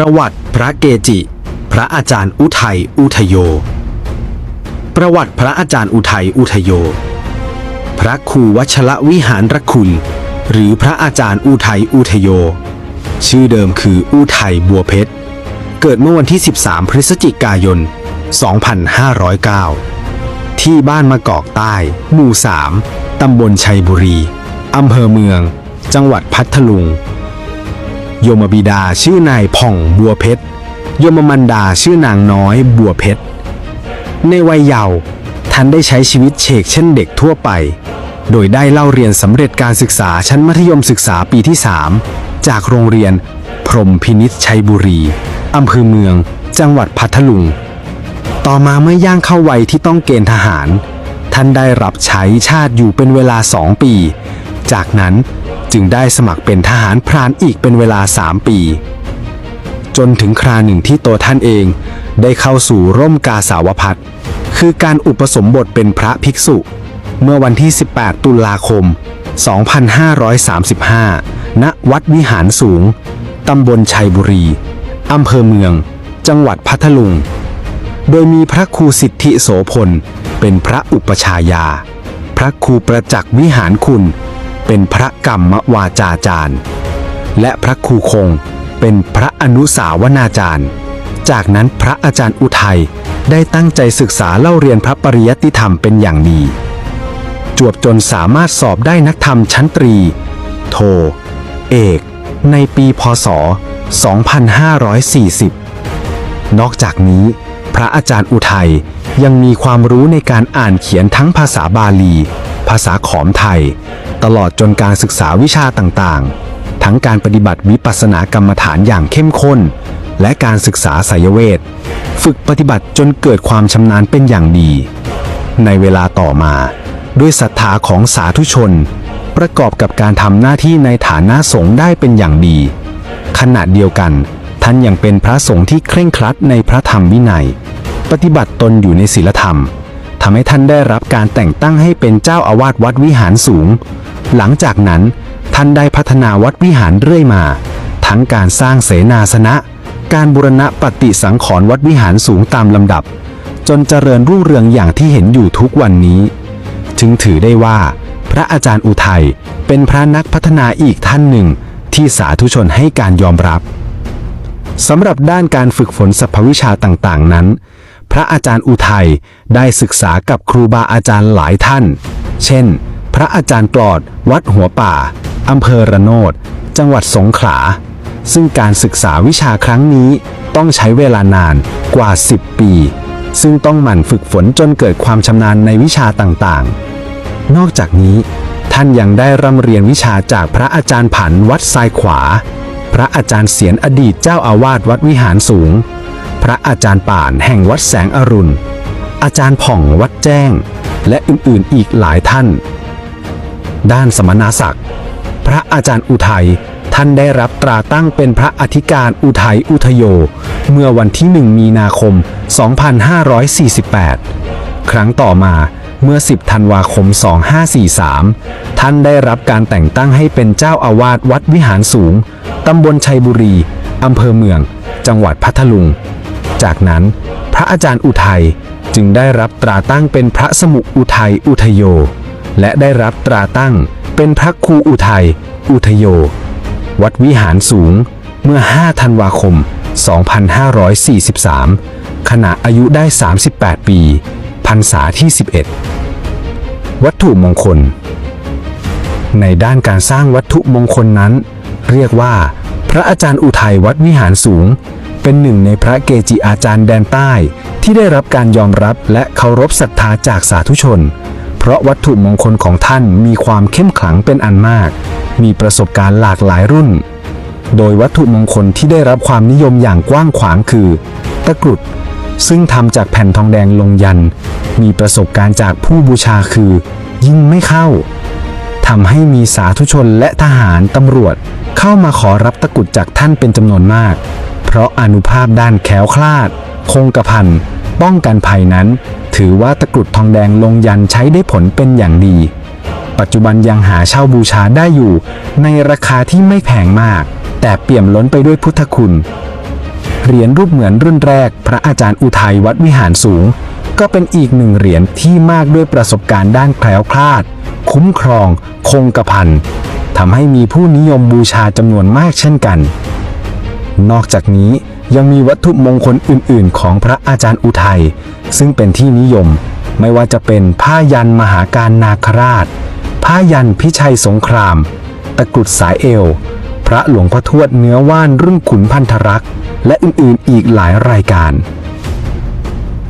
ประวัติพระเกจิ พระอาจารย์อุทัยอุทโย ประวัติพระอาจารย์อุทัยอุทโย พระครูวัชระวิหารรคุณ หรือพระอาจารย์อุทัยอุทโย ชื่อเดิมคืออุทัยบัวเพชร เกิดเมื่อวันที่ 13 พฤศจิกายน 2509 ที่บ้านมะกอกใต้ หมู่ 3 ตำบลชัยบุรี อำเภอเมือง จังหวัดพัทลุง โยมบิดาชื่อนายผ่องบัวเพชร โยมมันดาชื่อนางน้อยบัวเพชร ในวัยเยาว์ท่านได้ใช้ชีวิตเฉกเช่นเด็กทั่วไป โดยได้เล่าเรียนสำเร็จการศึกษาชั้นมัธยมศึกษาปีที่ 3 จากโรงเรียน พรมพินิษชัยบุรีอำเภอเมือง จังหวัดพัทลุง ต่อมาเมื่อย่างเข้าวัยที่ต้องเกณฑ์ทหาร ท่านได้รับใช้ชาติอยู่เป็นเวลาสองปี จากนั้น จึงได้สมัครเป็นทหารพรานอีกเป็นเวลาสามปี จนถึงคราหนึ่งที่ตัวท่านเองได้เข้าสู่ร่มกาสาวพัดคือการอุปสมบทเป็นพระภิกษุ เมื่อวันที่ 18 ตุลาคม 2535 ณ วัดวิหารสูง ตำบลชัยบุรี อำเภอเมือง จังหวัดพัทลุง โดยมีพระครูสิทธิโสพล เป็นพระอุปชายา พระครูประจักษ์วิหารคุณ เป็นพระกรรมวาจาจารย์ และพระครูคงเป็นพระอนุสาวนาจารย์ จากนั้นพระอาจารย์อุทัยได้ตั้งใจศึกษาเล่าเรียนพระปริยัติธรรมเป็นอย่างดี จวบจนสามารถสอบได้นักธรรมชั้นตรี โท เอก ในปีพศ 2540 นอกจากนี้ พระอาจารย์อุทัยยังมีความรู้ในการอ่านเขียนทั้งภาษาบาลี ภาษาขอมไทย ตลอดจนการศึกษาวิชาต่างๆ ทั้งการปฏิบัติวิปัสสนากรรมฐานอย่างเข้มข้น และการศึกษาไสยเวท ฝึกปฏิบัติจนเกิดความชำนาญเป็นอย่างดี ในเวลาต่อมา ด้วยศรัทธาของสาธุชน ประกอบกับการทำหน้าที่ในฐานะสงฆ์ได้เป็นอย่างดี ขณะเดียวกันท่านยังเป็นพระสงฆ์ที่เคร่งครัดในพระธรรมวินัย ปฏิบัติตนอยู่ในศีลธรรม ทำให้ท่านได้รับการแต่งตั้งให้เป็นเจ้าอาวาสวัดวิหารสูง หลังจากนั้นท่านได้พัฒนาวัดวิหารเรื่อยมา ทั้งการสร้างเสนาสนะ การบูรณะปฏิสังขรณ์วัดวิหารสูงตามลำดับ จนเจริญรุ่งเรืองอย่างที่เห็นอยู่ทุกวันนี้ จึงถือได้ว่า พระอาจารย์อุทัยเป็นพระนักพัฒนาอีกท่านหนึ่งที่สาธุชนให้การยอมรับสำหรับด้านการฝึกฝนสรรพวิชาต่างๆ นั้น พระอาจารย์อุทัยได้ศึกษากับครูบาอาจารย์หลายท่าน เช่น พระอาจารย์ปลอด วัดหัวป่าอำเภอระโนด จังหวัดสงขลา ซึ่งการศึกษาวิชาครั้งนี้ต้องใช้เวลานานกว่า 10 ปี ซึ่งต้องหมั่นฝึกฝนจนเกิดความชำนาญในวิชาต่างๆ นอกจากนี้ ท่านยังได้ร่ำเรียนวิชาจากพระอาจารย์ผันวัดทรายขวา พระอาจารย์เสียนอดีตเจ้าอาวาสวัดวิหารสูง พระอาจารย์ป่านแห่งวัดแสงอรุณ อาจารย์ผ่องวัดแจ้ง และอื่นๆอีกหลายท่าน ด้านสมณศักดิ์ พระอาจารย์อุทัยท่านได้รับตราตั้งเป็นพระอธิการอุทัยอุทโย เมื่อวันที่ 1 มีนาคม 2548 ครั้งต่อมาเมื่อ 10 ธันวาคม 2543 ท่านได้รับการแต่งตั้งให้เป็นเจ้าอาวาสวัดวิหารสูง ตำบลชัยบุรี อำเภอเมือง จังหวัดพัทลุง จากนั้นพระอาจารย์อุทัยจึงได้รับตราตั้งเป็นพระสมุอุทัยอุทโย และได้รับตราตั้งเป็นพระครูอุทัยอุทโย วัดวิหารสูงเมื่อ 5 ธันวาคม 2543 ขณะอายุได้ 38 ปีพรรษาที่ 11 วัตถุมงคล ในด้านการสร้างวัตถุมงคลนั้น เรียกว่า พระอาจารย์อุทัยวัดวิหารสูง เป็นหนึ่งในพระเกจิอาจารย์แดนใต้ ที่ได้รับการยอมรับและเคารพศรัทธาจากสาธุชน เพราะวัตถุมงคลของท่านมีความเข้มขลังเป็นอันมาก มีประสบการณ์หลากหลายรุ่น โดยวัตถุมงคลที่ได้รับความนิยมอย่างกว้างขวางคือ ตะกรุด ซึ่งทำจากแผ่นทองแดงลงยัน มีประสบการณ์จากผู้บูชาคือ ยิ่งไม่เข้าทำให้มีสาธุชนและทหารตำรวจเข้ามาขอรับตะกรุดจากท่านเป็นจำนวนมาก เพราะอนุภาพด้านแขวคลาด คงกระพันป้องกันภัยนั้น ถือว่าตะกรุดทองแดงลงยันใช้ได้ผลเป็นอย่างดี ปัจจุบันยังหาเช่าบูชาได้อยู่ ในราคาที่ไม่แพงมาก แต่เปี่ยมล้นไปด้วยพุทธคุณ เหรียญรูปเหมือนรุ่นแรก พระอาจารย์อุทัยวัดวิหารสูง ก็เป็นอีกหนึ่งเหรียญที่มากด้วยประสบการณ์ด้านแคล้วคลาด คุ้มครอง คงกระพันทำให้มีผู้นิยมบูชาจำนวนมากเช่นกัน นอกจากนี้ยังมีวัตถุมงคลอื่น ๆ ของพระอาจารย์อุทัย ซึ่งเป็นที่นิยม ไม่ว่าจะเป็นผ้ายันมหาการนาคราช ผ้ายันพิชัยสงคราม ตะกรุดสายเอว พระหลวงพ่อทวดเนื้อว่านรุ่นขุนพันธรักษ์และอื่น ๆ อีกหลายรายการ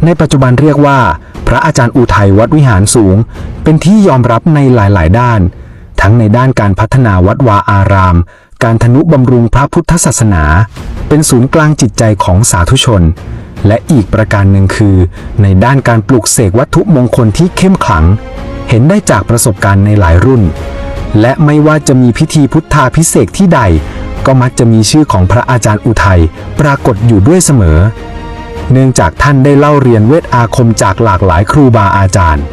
ในปัจจุบันเรียกว่า พระอาจารย์อุทัยวัดวิหารสูง เป็นที่ยอมรับในหลาย ๆ ด้าน ทั้งในด้านการพัฒนาวัดวาอาราม การทนุบำรุงพระพุทธศาสนา เป็นศูนย์กลางจิตใจของสาธุชน และอีกประการหนึ่งคือ ในด้านการปลูกเสกวัตถุมงคลที่เข้มขลัง เห็นได้จากประสบการณ์ในหลายรุ่น และไม่ว่าจะมีพิธีพุทธาพิเศษที่ใด ก็มักจะมีชื่อของพระอาจารย์อุทัยปรากฏอยู่ด้วยเสมอ เนื่องจากท่านได้เล่าเรียนเวทอาคมจากหลากหลายครูบาอาจารย์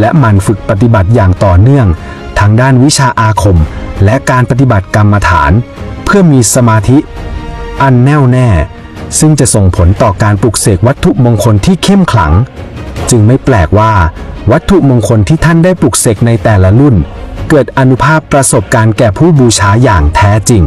และมันฝึกปฏิบัติอย่างต่อเนื่องทางด้านวิชาอาคม และการปฏิบัติกรรมฐานเพื่อมีสมาธิ อันแน่วแน่ ซึ่งจะส่งผลต่อการปลุกเสกวัตถุมงคลที่เข้มขลัง จึงไม่แปลกว่า วัตถุมงคลที่ท่านได้ปลุกเสกในแต่ละรุ่น เกิดอนุภาพประสบการณ์แก่ผู้บูชาอย่างแท้จริง